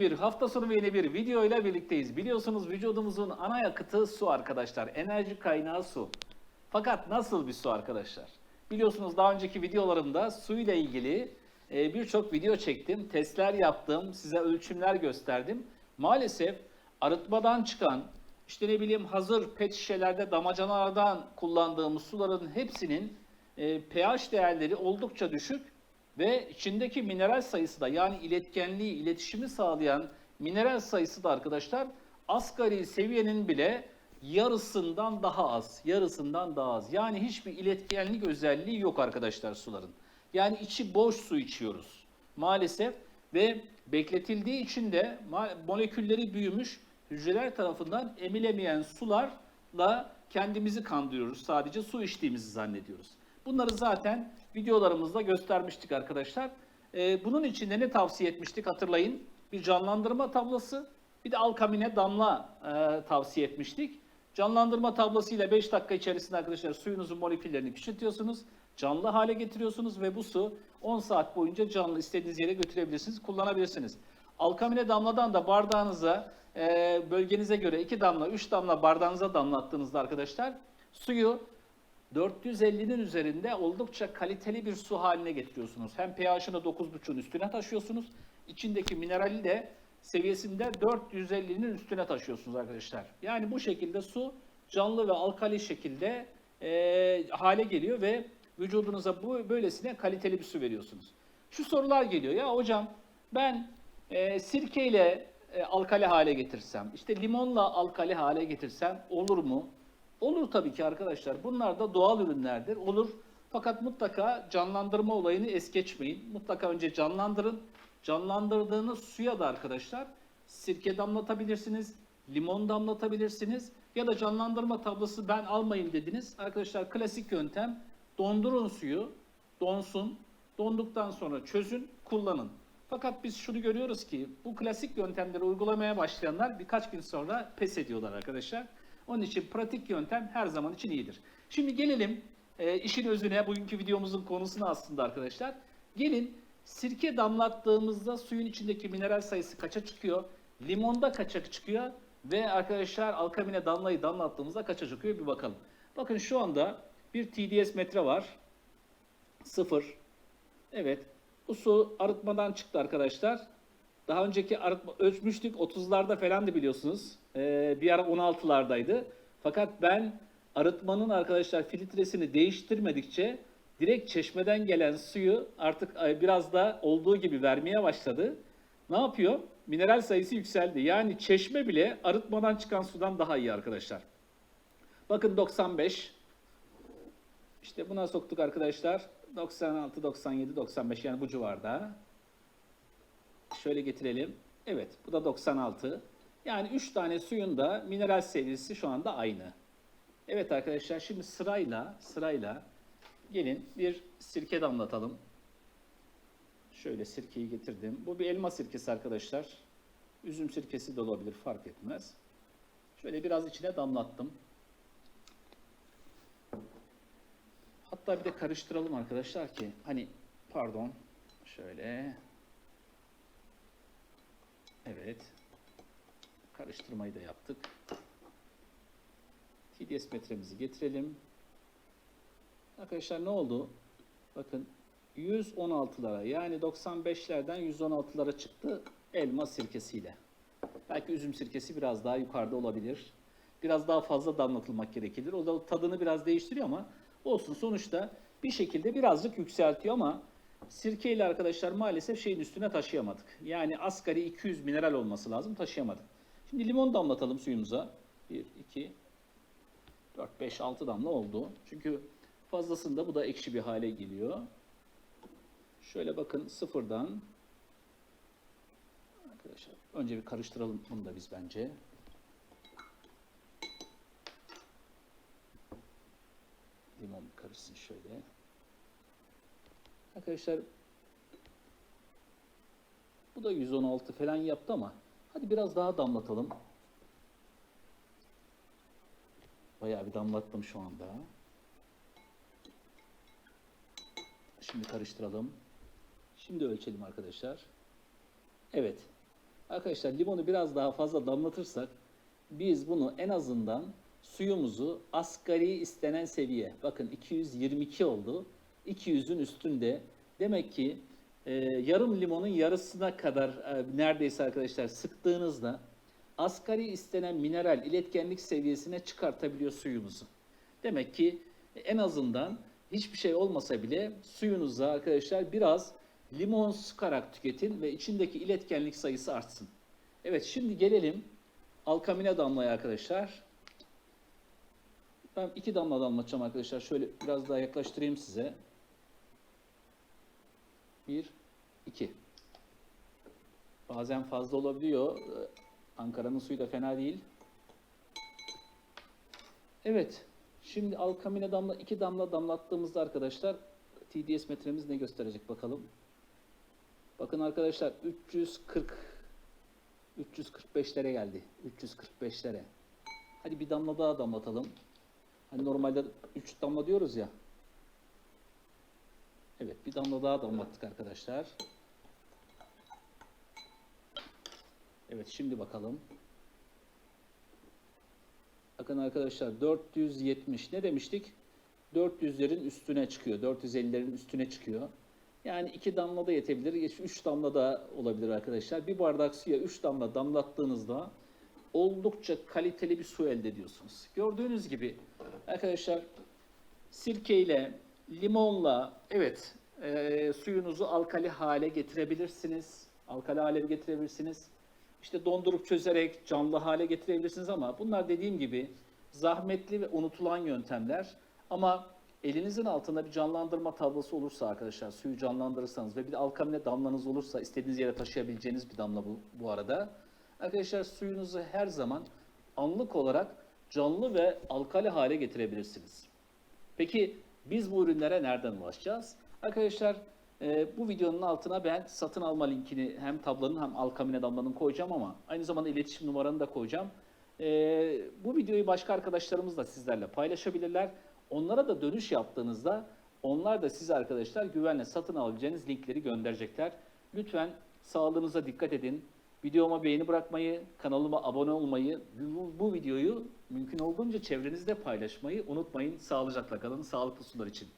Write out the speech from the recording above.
Bir hafta sonu ve yeni bir video ile birlikteyiz. Biliyorsunuz vücudumuzun ana yakıtı su arkadaşlar. Enerji kaynağı su. Fakat nasıl bir su arkadaşlar? Biliyorsunuz daha önceki videolarımda su ile ilgili e, birçok video çektim. Testler yaptım. Size ölçümler gösterdim. Maalesef arıtmadan çıkan işte ne bileyim hazır pet şişelerde damacanalardan kullandığımız suların hepsinin e, pH değerleri oldukça düşük ve içindeki mineral sayısı da yani iletkenliği, iletişimi sağlayan mineral sayısı da arkadaşlar asgari seviyenin bile yarısından daha az. Yarısından daha az. Yani hiçbir iletkenlik özelliği yok arkadaşlar suların. Yani içi boş su içiyoruz maalesef ve bekletildiği için de molekülleri büyümüş hücreler tarafından emilemeyen sularla kendimizi kandırıyoruz. Sadece su içtiğimizi zannediyoruz. Bunları zaten videolarımızda göstermiştik arkadaşlar. Ee, bunun için ne tavsiye etmiştik hatırlayın. Bir canlandırma tablası, bir de alkamine damla e, tavsiye etmiştik. Canlandırma tablasıyla 5 dakika içerisinde arkadaşlar suyunuzun moleküllerini küçültüyorsunuz. Canlı hale getiriyorsunuz ve bu su 10 saat boyunca canlı istediğiniz yere götürebilirsiniz, kullanabilirsiniz. Alkamine damladan da bardağınıza, e, bölgenize göre 2 damla, 3 damla bardağınıza damlattığınızda arkadaşlar suyu 450'nin üzerinde oldukça kaliteli bir su haline getiriyorsunuz. Hem pH'ını 9.5'un üstüne taşıyorsunuz. İçindeki minerali de seviyesinde 450'nin üstüne taşıyorsunuz arkadaşlar. Yani bu şekilde su canlı ve alkali şekilde e, hale geliyor ve vücudunuza bu böylesine kaliteli bir su veriyorsunuz. Şu sorular geliyor. Ya hocam ben e, sirkeyle e, alkali hale getirsem, işte limonla alkali hale getirsem olur mu? Olur tabii ki arkadaşlar. Bunlar da doğal ürünlerdir. Olur. Fakat mutlaka canlandırma olayını es geçmeyin. Mutlaka önce canlandırın. Canlandırdığınız suya da arkadaşlar sirke damlatabilirsiniz, limon damlatabilirsiniz ya da canlandırma tablası ben almayın dediniz. Arkadaşlar klasik yöntem dondurun suyu, donsun, donduktan sonra çözün, kullanın. Fakat biz şunu görüyoruz ki bu klasik yöntemleri uygulamaya başlayanlar birkaç gün sonra pes ediyorlar arkadaşlar. Onun için pratik yöntem her zaman için iyidir. Şimdi gelelim e, işin özüne, bugünkü videomuzun konusuna aslında arkadaşlar. Gelin sirke damlattığımızda suyun içindeki mineral sayısı kaça çıkıyor? Limonda kaça çıkıyor? Ve arkadaşlar alkamine damlayı damlattığımızda kaça çıkıyor bir bakalım. Bakın şu anda bir TDS metre var. Sıfır. Evet. Bu su arıtmadan çıktı arkadaşlar. Daha önceki arıtma ölçmüştük 30'larda falandı biliyorsunuz. Ee, bir ara 16'lardaydı. Fakat ben arıtmanın arkadaşlar filtresini değiştirmedikçe direkt çeşmeden gelen suyu artık biraz da olduğu gibi vermeye başladı. Ne yapıyor? Mineral sayısı yükseldi. Yani çeşme bile arıtmadan çıkan sudan daha iyi arkadaşlar. Bakın 95. İşte buna soktuk arkadaşlar. 96, 97, 95 yani bu civarda. Şöyle getirelim. Evet bu da 96. Yani 3 tane suyun da mineral seviyesi şu anda aynı. Evet arkadaşlar şimdi sırayla sırayla gelin bir sirke damlatalım. Şöyle sirkeyi getirdim. Bu bir elma sirkesi arkadaşlar. Üzüm sirkesi de olabilir fark etmez. Şöyle biraz içine damlattım. Hatta bir de karıştıralım arkadaşlar ki hani pardon şöyle Evet. Karıştırmayı da yaptık. TDS metremizi getirelim. Arkadaşlar ne oldu? Bakın 116'lara yani 95'lerden 116'lara çıktı elma sirkesiyle. Belki üzüm sirkesi biraz daha yukarıda olabilir. Biraz daha fazla damlatılmak gerekilir. O da tadını biraz değiştiriyor ama olsun sonuçta bir şekilde birazcık yükseltiyor ama Sirke ile arkadaşlar maalesef şeyin üstüne taşıyamadık. Yani asgari 200 mineral olması lazım taşıyamadık. Şimdi limon damlatalım suyumuza. 1, 2, 4, 5, 6 damla oldu. Çünkü fazlasında bu da ekşi bir hale geliyor. Şöyle bakın sıfırdan. Arkadaşlar önce bir karıştıralım bunu da biz bence. Limon karışsın şöyle. Arkadaşlar bu da 116 falan yaptı ama hadi biraz daha damlatalım. Bayağı bir damlattım şu anda. Şimdi karıştıralım. Şimdi ölçelim arkadaşlar. Evet. Arkadaşlar limonu biraz daha fazla damlatırsak biz bunu en azından suyumuzu asgari istenen seviye bakın 222 oldu. 200'ün üstünde. Demek ki e, yarım limonun yarısına kadar e, neredeyse arkadaşlar sıktığınızda asgari istenen mineral iletkenlik seviyesine çıkartabiliyor suyumuzu. Demek ki en azından hiçbir şey olmasa bile suyunuza arkadaşlar biraz limon sıkarak tüketin ve içindeki iletkenlik sayısı artsın. Evet şimdi gelelim alkamine damlaya arkadaşlar. Ben iki damla damlatacağım arkadaşlar. Şöyle biraz daha yaklaştırayım size. Bir, iki. Bazen fazla olabiliyor. Ankara'nın suyu da fena değil. Evet. Şimdi alkamine damla iki damla damlattığımızda arkadaşlar TDS metremiz ne gösterecek bakalım. Bakın arkadaşlar 340 345'lere geldi. 345'lere. Hadi bir damla daha damlatalım. Hani normalde 3 damla diyoruz ya. Evet bir damla daha damlattık arkadaşlar. Evet şimdi bakalım. Bakın arkadaşlar 470 ne demiştik? 400'lerin üstüne çıkıyor. 450'lerin üstüne çıkıyor. Yani iki damla da yetebilir. 3 damla da olabilir arkadaşlar. Bir bardak suya 3 damla damlattığınızda oldukça kaliteli bir su elde ediyorsunuz. Gördüğünüz gibi arkadaşlar sirkeyle, limonla evet e, suyunuzu alkali hale getirebilirsiniz. Alkali hale getirebilirsiniz. İşte dondurup çözerek canlı hale getirebilirsiniz ama bunlar dediğim gibi zahmetli ve unutulan yöntemler. Ama elinizin altında bir canlandırma tablosu olursa arkadaşlar suyu canlandırırsanız ve bir de alkamine damlanız olursa istediğiniz yere taşıyabileceğiniz bir damla bu, bu arada. Arkadaşlar suyunuzu her zaman anlık olarak canlı ve alkali hale getirebilirsiniz. Peki biz bu ürünlere nereden ulaşacağız? Arkadaşlar e, bu videonun altına ben satın alma linkini hem tablanın hem alkamine damlanın koyacağım ama aynı zamanda iletişim numaranı da koyacağım. E, bu videoyu başka arkadaşlarımız da sizlerle paylaşabilirler. Onlara da dönüş yaptığınızda onlar da size arkadaşlar güvenle satın alabileceğiniz linkleri gönderecekler. Lütfen sağlığınıza dikkat edin. Videoma beğeni bırakmayı, kanalıma abone olmayı, bu, bu videoyu mümkün olduğunca çevrenizde paylaşmayı unutmayın. Sağlıcakla kalın, sağlıklı sular için.